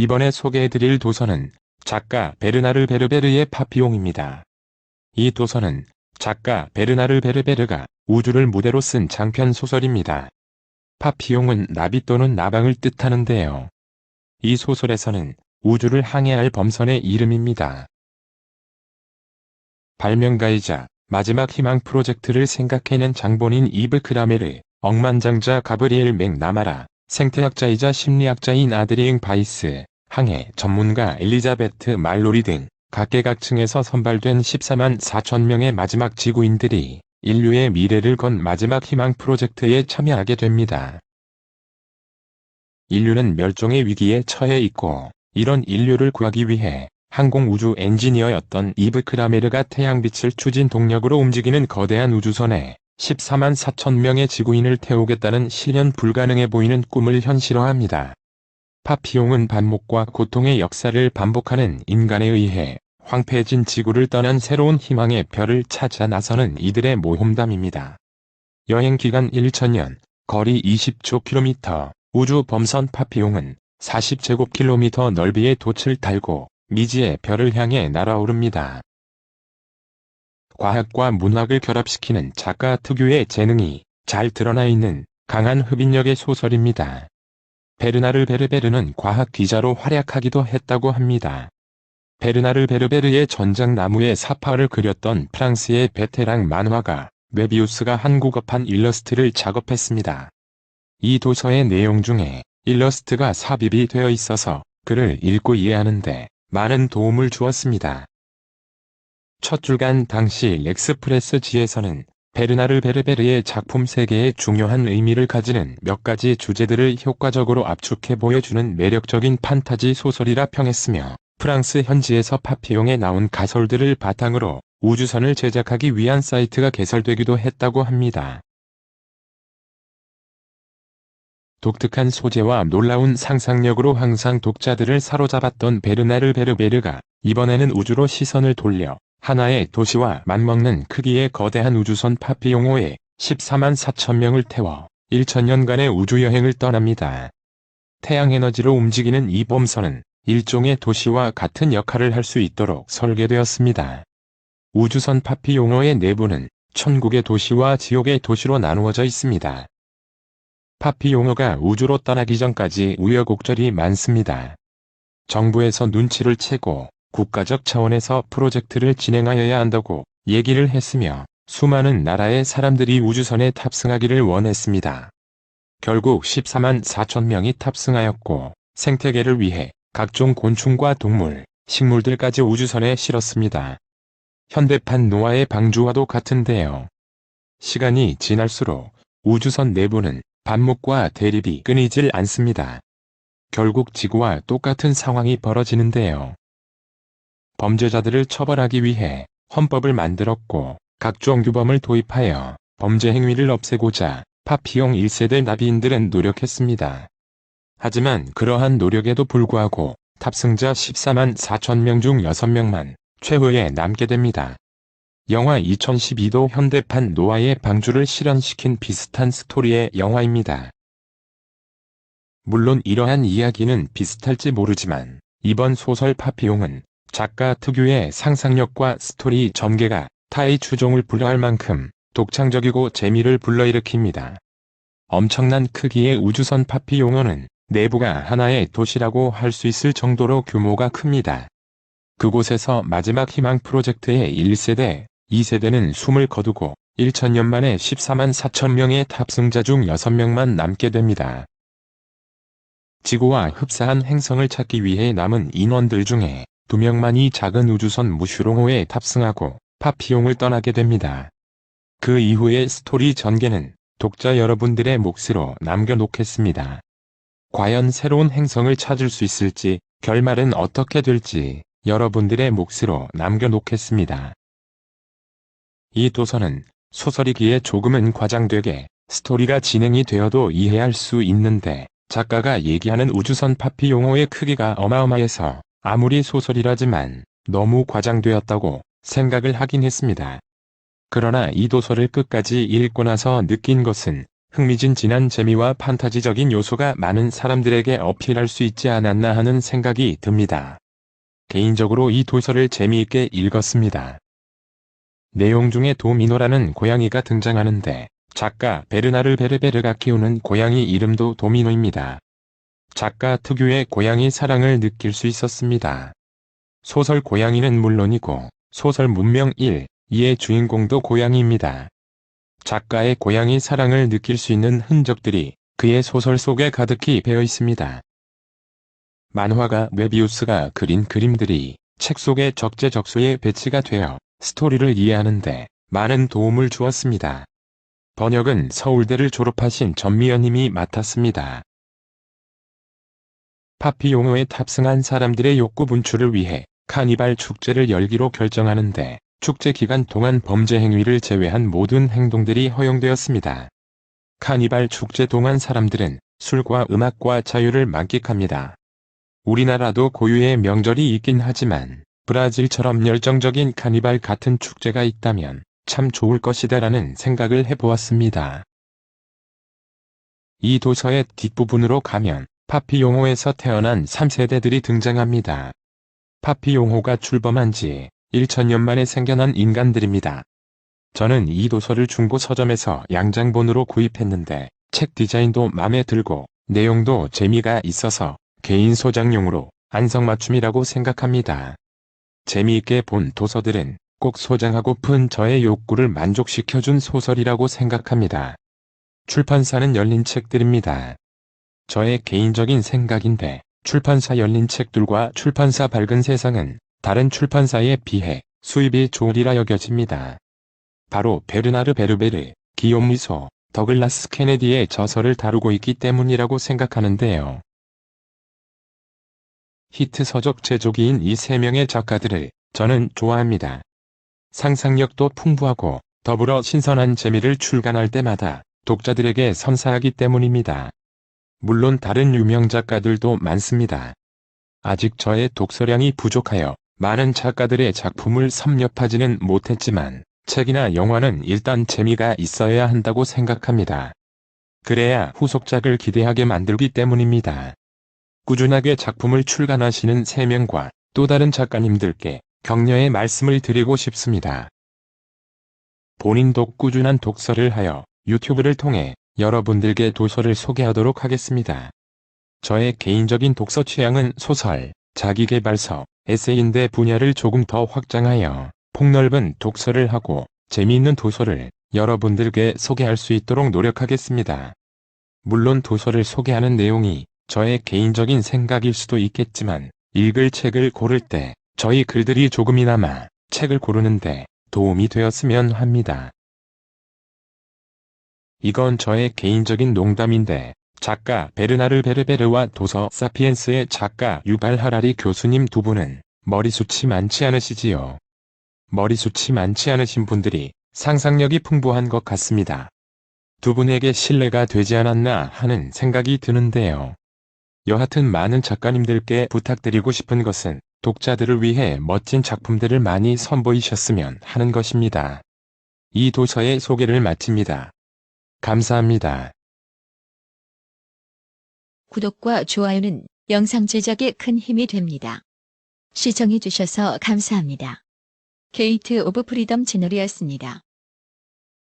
이번에 소개해드릴 도서는 작가 베르나르 베르베르의 파피용입니다. 이 도서는 작가 베르나르 베르베르가 우주를 무대로 쓴 장편 소설입니다. 파피용은 나비 또는 나방을 뜻하는데요. 이 소설에서는 우주를 항해할 범선의 이름입니다. 발명가이자 마지막 희망 프로젝트를 생각해낸 장본인 이브 크라메르, 억만장자 가브리엘 맥나마라, 생태학자이자 심리학자인 아드리잉 바이스, 항해 전문가 엘리자베트 말로리 등 각계각층에서 선발된 14만 4천 명의 마지막 지구인들이 인류의 미래를 건 마지막 희망 프로젝트에 참여하게 됩니다. 인류는 멸종의 위기에 처해 있고 이런 인류를 구하기 위해 항공우주 엔지니어였던 이브 크라메르가 태양빛을 추진 동력으로 움직이는 거대한 우주선에 14만 4천 명의 지구인을 태우겠다는 실현 불가능해 보이는 꿈을 현실화합니다. 파피용은 반목과 고통의 역사를 반복하는 인간에 의해 황폐해진 지구를 떠난 새로운 희망의 별을 찾아 나서는 이들의 모험담입니다. 여행 기간 1천년, 거리 20조 킬로미터, 우주 범선 파피용은 40제곱킬로미터 넓이의 돛을 달고 미지의 별을 향해 날아오릅니다. 과학과 문학을 결합시키는 작가 특유의 재능이 잘 드러나 있는 강한 흡인력의 소설입니다. 베르나르 베르베르는 과학 기자로 활약하기도 했다고 합니다. 베르나르 베르베르의 전작나무의 사파를 그렸던 프랑스의 베테랑 만화가 메비우스가 한국어판 일러스트를 작업했습니다. 이 도서의 내용 중에 일러스트가 삽입이 되어 있어서 글을 읽고 이해하는데 많은 도움을 주었습니다. 첫 출간 당시 렉스프레스 지에서는 베르나르 베르베르의 작품 세계에 중요한 의미를 가지는 몇 가지 주제들을 효과적으로 압축해 보여주는 매력적인 판타지 소설이라 평했으며 프랑스 현지에서 파피용에 나온 가설들을 바탕으로 우주선을 제작하기 위한 사이트가 개설되기도 했다고 합니다. 독특한 소재와 놀라운 상상력으로 항상 독자들을 사로잡았던 베르나르 베르베르가 이번에는 우주로 시선을 돌려 하나의 도시와 맞먹는 크기의 거대한 우주선 파피용호에 14만 4천 명을 태워 1천년간의 우주여행을 떠납니다. 태양에너지로 움직이는 이 범선은 일종의 도시와 같은 역할을 할 수 있도록 설계되었습니다. 우주선 파피용호의 내부는 천국의 도시와 지옥의 도시로 나누어져 있습니다. 파피용어가 우주로 떠나기 전까지 우여곡절이 많습니다. 정부에서 눈치를 채고 국가적 차원에서 프로젝트를 진행하여야 한다고 얘기를 했으며 수많은 나라의 사람들이 우주선에 탑승하기를 원했습니다. 결국 14만 4천 명이 탑승하였고 생태계를 위해 각종 곤충과 동물, 식물들까지 우주선에 실었습니다. 현대판 노아의 방주와도 같은데요. 시간이 지날수록 우주선 내부는 반목과 대립이 끊이질 않습니다. 결국 지구와 똑같은 상황이 벌어지는데요. 범죄자들을 처벌하기 위해 헌법을 만들었고 각종 규범을 도입하여 범죄 행위를 없애고자 파피용 1세대 나비인들은 노력했습니다. 하지만 그러한 노력에도 불구하고 탑승자 14만 4천 명 중 6명만 최후에 남게 됩니다. 영화 2012도 현대판 노아의 방주를 실현시킨 비슷한 스토리의 영화입니다. 물론 이러한 이야기는 비슷할지 모르지만 이번 소설 파피용은 작가 특유의 상상력과 스토리 전개가 타의 추종을 불허할 만큼 독창적이고 재미를 불러일으킵니다. 엄청난 크기의 우주선 파피 용어는 내부가 하나의 도시라고 할 수 있을 정도로 규모가 큽니다. 그곳에서 마지막 희망 프로젝트의 1세대, 2세대는 숨을 거두고 1천년 만에 14만 4천 명의 탑승자 중 6명만 남게 됩니다. 지구와 흡사한 행성을 찾기 위해 남은 인원들 중에 2명만이 작은 우주선 무슈롱호에 탑승하고 파피용을 떠나게 됩니다. 그 이후의 스토리 전개는 독자 여러분들의 몫으로 남겨놓겠습니다. 과연 새로운 행성을 찾을 수 있을지 결말은 어떻게 될지 여러분들의 몫으로 남겨놓겠습니다. 이 도서는 소설이기에 조금은 과장되게 스토리가 진행이 되어도 이해할 수 있는데 작가가 얘기하는 우주선 파피 용어의 크기가 어마어마해서 아무리 소설이라지만 너무 과장되었다고 생각을 하긴 했습니다. 그러나 이 도서를 끝까지 읽고 나서 느낀 것은 흥미진진한 재미와 판타지적인 요소가 많은 사람들에게 어필할 수 있지 않았나 하는 생각이 듭니다. 개인적으로 이 도서를 재미있게 읽었습니다. 내용 중에 도미노라는 고양이가 등장하는데 작가 베르나르 베르베르가 키우는 고양이 이름도 도미노입니다. 작가 특유의 고양이 사랑을 느낄 수 있었습니다. 소설 고양이는 물론이고 소설 문명 1, 2의 주인공도 고양이입니다. 작가의 고양이 사랑을 느낄 수 있는 흔적들이 그의 소설 속에 가득히 배어 있습니다. 만화가 웨비우스가 그린 그림들이 책 속에 적재적소에 배치가 되어 스토리를 이해하는데 많은 도움을 주었습니다. 번역은 서울대를 졸업하신 전미연님이 맡았습니다. 파피용어에 탑승한 사람들의 욕구 분출을 위해 카니발 축제를 열기로 결정하는데 축제 기간 동안 범죄 행위를 제외한 모든 행동들이 허용되었습니다. 카니발 축제 동안 사람들은 술과 음악과 자유를 만끽합니다. 우리나라도 고유의 명절이 있긴 하지만 브라질처럼 열정적인 카니발 같은 축제가 있다면 참 좋을 것이다라는 생각을 해보았습니다. 이 도서의 뒷부분으로 가면 파피용호에서 태어난 3세대들이 등장합니다. 파피용호가 출범한 지 1천년 만에 생겨난 인간들입니다. 저는 이 도서를 중고 서점에서 양장본으로 구입했는데 책 디자인도 마음에 들고 내용도 재미가 있어서 개인 소장용으로 안성맞춤이라고 생각합니다. 재미있게 본 도서들은 꼭 소장하고픈 저의 욕구를 만족시켜준 소설이라고 생각합니다. 출판사는 열린 책들입니다. 저의 개인적인 생각인데 출판사 열린 책들과 출판사 밝은 세상은 다른 출판사에 비해 수입이 좋으리라 여겨집니다. 바로 베르나르 베르베르, 기욤 미소, 더글라스 케네디의 저서를 다루고 있기 때문이라고 생각하는데요. 히트 서적 제조기인 이 세 명의 작가들을 저는 좋아합니다. 상상력도 풍부하고 더불어 신선한 재미를 출간할 때마다 독자들에게 선사하기 때문입니다. 물론 다른 유명 작가들도 많습니다. 아직 저의 독서량이 부족하여 많은 작가들의 작품을 섭렵하지는 못했지만 책이나 영화는 일단 재미가 있어야 한다고 생각합니다. 그래야 후속작을 기대하게 만들기 때문입니다. 꾸준하게 작품을 출간하시는 3명과 또 다른 작가님들께 격려의 말씀을 드리고 싶습니다. 본인도 꾸준한 독서를 하여 유튜브를 통해 여러분들께 도서를 소개하도록 하겠습니다. 저의 개인적인 독서 취향은 소설, 자기계발서, 에세이인데 분야를 조금 더 확장하여 폭넓은 독서를 하고 재미있는 도서를 여러분들께 소개할 수 있도록 노력하겠습니다. 물론 도서를 소개하는 내용이 저의 개인적인 생각일 수도 있겠지만 읽을 책을 고를 때 저희 글들이 조금이나마 책을 고르는데 도움이 되었으면 합니다. 이건 저의 개인적인 농담인데 작가 베르나르 베르베르와 도서 사피엔스의 작가 유발 하라리 교수님 두 분은 머리숱이 많지 않으시지요. 머리숱이 많지 않으신 분들이 상상력이 풍부한 것 같습니다. 두 분에게 신뢰가 되지 않았나 하는 생각이 드는데요. 여하튼 많은 작가님들께 부탁드리고 싶은 것은 독자들을 위해 멋진 작품들을 많이 선보이셨으면 하는 것입니다. 이 도서의 소개를 마칩니다. 감사합니다. 구독과 좋아요는 영상 제작에 큰 힘이 됩니다. 시청해주셔서 감사합니다. 게이트 오브 프리덤 채널이었습니다.